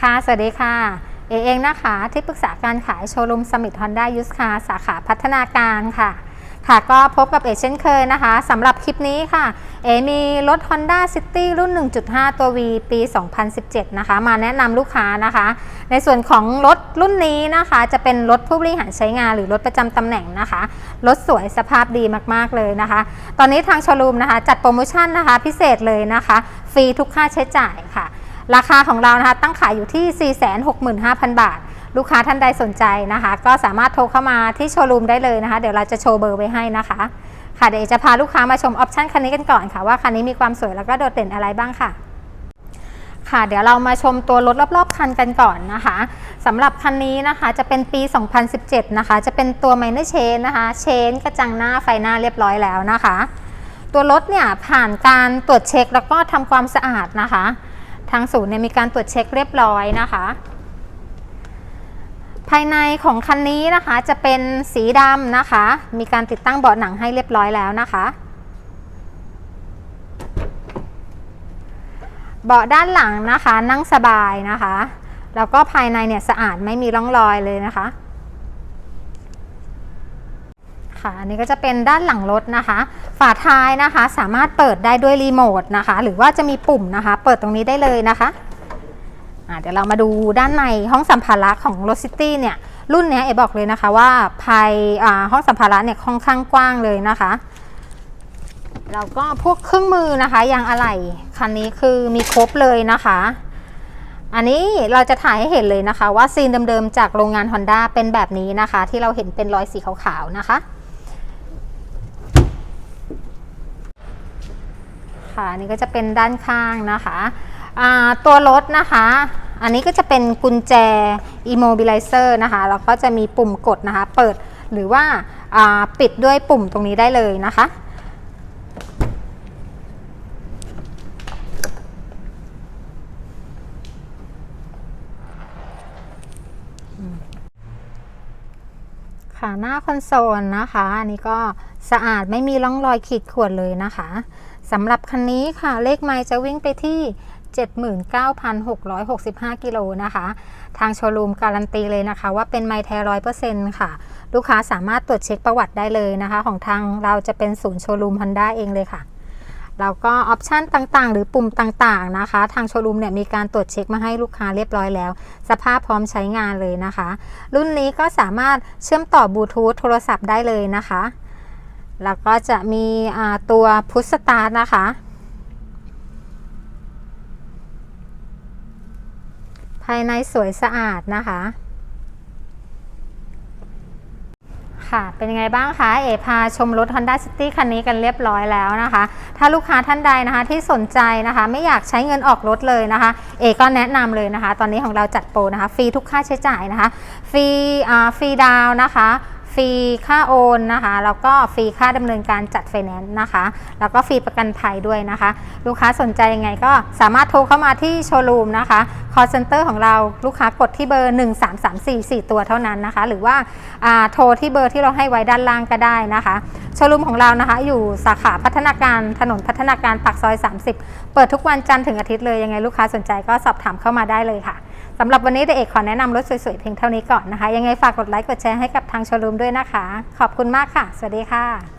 ค่ะ สวัสดีค่ะ เอเองนะคะ ที่ปรึกษาการขายโชว์รูมสมิธฮอนด้ายูสคาสาขาพัฒนาการค่ะ ค่ะก็พบกับเอเช่นเคยนะคะสำหรับคลิปนี้ค่ะ เอมีรถ Honda City รุ่น 1.5 ตัว V ปี 2017 นะคะ มาแนะนำลูกค้านะคะ ในส่วนของรถรุ่นนี้นะคะ จะเป็นรถผู้บริหารใช้งานหรือรถประจำตำแหน่งนะคะ รถสวยสภาพดีมากๆเลยนะคะ ตอนนี้ทางโชว์รูมนะคะ จัดโปรโมชั่นนะคะ พิเศษเลยนะคะ ฟรีทุกค่าใช้จ่ายค่ะ ราคาของเรานะคะตั้งขายอยู่ที่ 465,000 บาท ลูกค้าท่านใดสนใจนะคะ ก็สามารถโทรเข้ามาที่โชว์รูมได้เลยนะคะ เดี๋ยวเราจะโชว์เบอร์ไว้ให้นะคะ ค่ะเดี๋ยวจะพาลูกค้ามาชมออปชันคันนี้กันก่อนค่ะว่าคันนี้มีความสวยแล้วก็โดดเด่นอะไรบ้างค่ะค่ะเดี๋ยวเรามาชมตัวรถรอบๆคันกันก่อนนะคะสำหรับคันนี้นะคะจะเป็นปี 2017 นะคะ จะเป็นตัวไมเนอร์เชนนะคะ เชนกระจังหน้าไฟหน้าเรียบร้อยแล้วนะคะ ตัวรถเนี่ยผ่านการตรวจเช็คแล้วก็ทำความสะอาดนะคะ ทางศูนย์เนี่ยมีการตรวจเช็คเรียบร้อยนะคะ ภายในของคันนี้นะคะจะเป็นสีดำนะคะ มีการติดตั้งเบาะหนังให้เรียบร้อยแล้วนะคะ เบาะด้านหลังนะคะนั่งสบายนะคะ แล้วก็ภายในเนี่ยสะอาดไม่มีร่องรอยเลยนะคะ ค่ะอันนี้ก็จะเป็นด้านหลังรถนะคะ ฝาท้ายนะคะ สามารถเปิดได้ด้วยรีโมทนะคะ หรือว่าจะมีปุ่มนะคะ เปิดตรงนี้ได้เลยนะคะเดี๋ยวเรามาดูด้านในห้องสัมภาระของรถซิตี้เนี่ยรุ่นนี้เอบอกเลยนะคะว่าภายห้องสัมภาระเนี่ยค่อนข้างกว้างเลยนะคะแล้วก็พวกเครื่องมือนะคะยางอะไหล่คันนี้คือมีครบเลยนะคะ อันนี้เราจะถ่ายให้เห็นเลยนะคะ ว่าซีนเดิมๆจากโรงงาน Honda เป็นแบบนี้นะคะ ที่เราเห็นเป็นรอยสีขาวๆนะคะ ค่ะอันนี้ก็จะเป็นด้านข้างนะคะตัวรถนะคะ อันนี้ก็จะเป็นกุญแจ immobilizer นะคะแล้วก็จะมีปุ่มกดนะคะ เปิดหรือว่าอ่าปิดด้วยปุ่มตรงนี้ได้เลยนะคะค่ะหน้าคอนโซลนะคะ อันนี้ก็สะอาดไม่มีร่องรอยขีดข่วนเลยนะคะ สำหรับคันนี้ค่ะ เลขไมล์จะวิ่งไปที่ 79,665 กิโลนะคะ ทางโชว์รูมการันตีเลยนะคะ ว่าเป็นไมล์แท้ร้อยเปอร์เซ็นต์ค่ะ ลูกค้าสามารถตรวจเช็คประวัติได้เลยนะคะ ของทางเราจะเป็นศูนย์โชว์รูม Honda เองเลยค่ะแล้วก็ออปชันต่างๆ หรือปุ่มต่างๆนะคะ ทางโชว์รูมเนี่ยมีการตรวจเช็คมาให้ลูกค้าเรียบร้อยแล้ว สภาพพร้อมใช้งานเลยนะคะ รุ่นนี้ก็สามารถเชื่อมต่อบลูทูธโทรศัพท์ได้เลยนะคะ แล้วก็จะมีตัวพุทสตาร์นะคะ ภายในสวยสะอาดนะคะ ค่ะ เป็นยังไงบ้างคะ เอพาชมรถ Honda City คันนี้กันเรียบร้อยแล้วนะคะ ถ้าลูกค้าท่านใดนะคะที่สนใจนะคะ ไม่อยากใช้เงินออกรถเลยนะคะ เอก็แนะนำเลยนะคะ ตอนนี้ของเราจัดโปรนะคะ ฟรีทุกค่าใช้จ่ายนะคะ ฟรีฟรีดาวนะคะ ฟรีค่าโอนนะคะแล้วก็ฟรีค่าดำเนินการจัดไฟแนนซ์นะคะ แล้วก็ฟรีประกันภัยด้วยนะคะ ลูกค้าสนใจยังไงก็สามารถโทรเข้ามาที่โชว์รูมนะคะ call center ของเราลูกค้ากดที่เบอร์ 13344 ตัวเท่านั้นนะคะ หรือว่าอ่าโทรที่เบอร์ที่เราให้ไว้ด้านล่างก็ได้นะคะโชว์รูมของเรานะคะ อยู่สาขาพัฒนาการถนนพัฒนาการปากซอย 30 เปิดทุกวันจันทร์ถึงอาทิตย์เลยยังไงลูกค้าสนใจก็สอบถามเข้ามาได้เลยค่ะ สำหรับวันนี้เดยวเอกขอแนะนำรถสวยๆเพียงเท่านี้ก่อนนะคะ ยังไงฝากกดไลค์กดแชร์ให้กับทางโชว์รูมด้วยนะคะ ขอบคุณมากค่ะ สวัสดีค่ะ